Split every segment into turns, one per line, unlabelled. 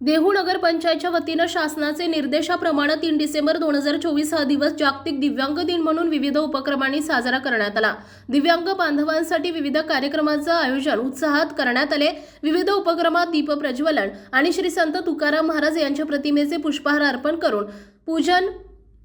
देहू नगर पंचायतच्या वतीनं शासनाचे निर्देशाप्रमाणे तीन डिसेंबर दोन हजार चोवीस हा दिवस जागतिक दिव्यांग दिन म्हणून विविध उपक्रमांनी साजरा करण्यात आला. दिव्यांग बांधवांसाठी विविध कार्यक्रमांचं आयोजन उत्साहात करण्यात आले. विविध उपक्रमात दीप प्रज्वलन आणि श्री संत तुकाराम महाराज यांच्या प्रतिमेचे पुष्पहार अर्पण करून पूजन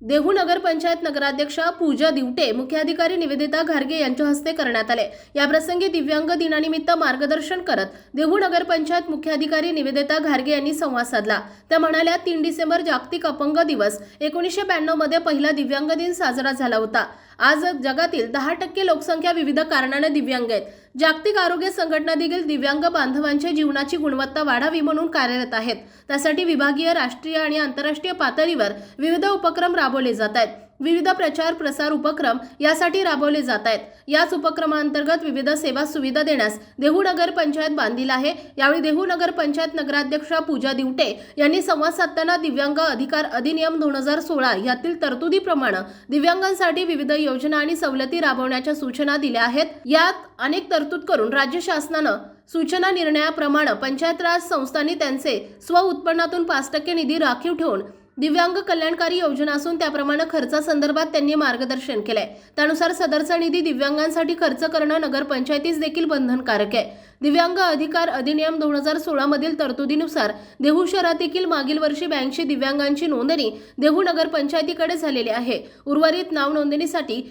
देहू नगरपंचायत नगराध्यक्ष नगराध्यक्षा पूजा दिवटे मुख्याधिकारी निवेदिता घारगे यांच्या हस्ते करण्यात आले. याप्रसंगी दिव्यांग दिनानिमित्त मार्गदर्शन करत देहू नगरपंचायत मुख्याधिकारी निवेदिता घारगे यांनी संवाद साधला. त्या म्हणाल्या तीन डिसेंबर जागतिक अपंग दिवस. एकोणीसशे ब्याण्णवमध्ये पहिला दिव्यांग दिन साजरा झाला होता. आज जगातील दहा टक्के लोकसंख्या विविध कारणाने दिव्यांग आहेत. जागतिक आरोग्य संघटना देखील दिव्यांग बांधवांच्या जीवनाची गुणवत्ता वाढावी म्हणून कार्यरत आहेत. त्यासाठी विभागीय राष्ट्रीय आणि आंतरराष्ट्रीय पातळीवर विविध उपक्रम राबवले जात आहेत. विविध प्रचार प्रसार उपक्रम यासाठी राबवले जात आहेत. याच उपक्रमांतर्गत विविध सेवा सुविधा देण्यास देहू नगर पंचायत बांधील आहे. यावेळी देहू नगर पंचायत नगराध्यक्षा पूजा दिवटे यांनी संवाद साधताना दिव्यांग अधिकार अधिनियम दोन हजार सोळा यातील तरतुदीप्रमाणे दिव्यांगांसाठी विविध योजना आणि सवलती राबवण्याच्या सूचना दिल्या आहेत. यात अनेक तरतूद करून राज्य शासनानं सूचना निर्णयाप्रमाणे पंचायत राज संस्थांनी त्यांचे स्व उत्पन्नातून पाच टक्के निधी राखीव ठेवून दिव्यांग कल्याणकारी योजना असून त्याप्रमाणे खर्चासंदर्भात त्यांनी मार्गदर्शन केलंय. त्यानुसार सदरचा निधी दिव्यांगांसाठी खर्च करणं नगरपंचायतीस देखील बंधनकारक आहे. दिव्यांग अधिकार अधिनियम दोन हजार सोळा मधील तरतुदीनुसार देहू शहरात देखील मागील वर्षी ब्याऐंशी दिव्यांगांची नोंदणी देहू नगरपंचायतीकडे झालेली आहे. उर्वरित नाव नोंदणीसाठी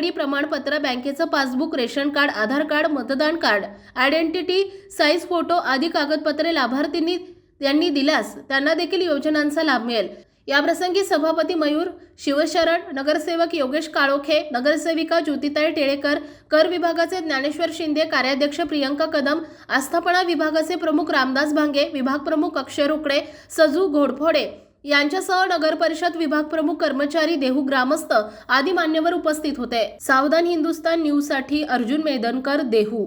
डी प्रमाणपत्र बँकेचं passbook ration card Aadhaar card मतदान कार्ड आयडेंटिटी साईज फोटो आदी कागदपत्रे लाभार्थींनी यांनी दिल्यास त्यांना देखील योजनांचा लाभ मिळेल. याप्रसंगी सभापती मयूर शिवशरण नगरसेवक योगेश काळोखे नगरसेविका ज्योतिताई टेळेकर कर विभागाचे ज्ञानेश्वर शिंदे कार्याध्यक्ष प्रियंका कदम आस्थापना विभागाचे प्रमुख रामदास भांगे विभाग प्रमुख अक्षय रोकडे सजू घोडफोडे यांच्यासह नगर परिषद विभाग प्रमुख कर्मचारी देहू ग्रामस्थ आदी मान्यवर उपस्थित होते. सावधान हिंदुस्तान न्यूजसाठी अर्जुन मेदनकर देहू.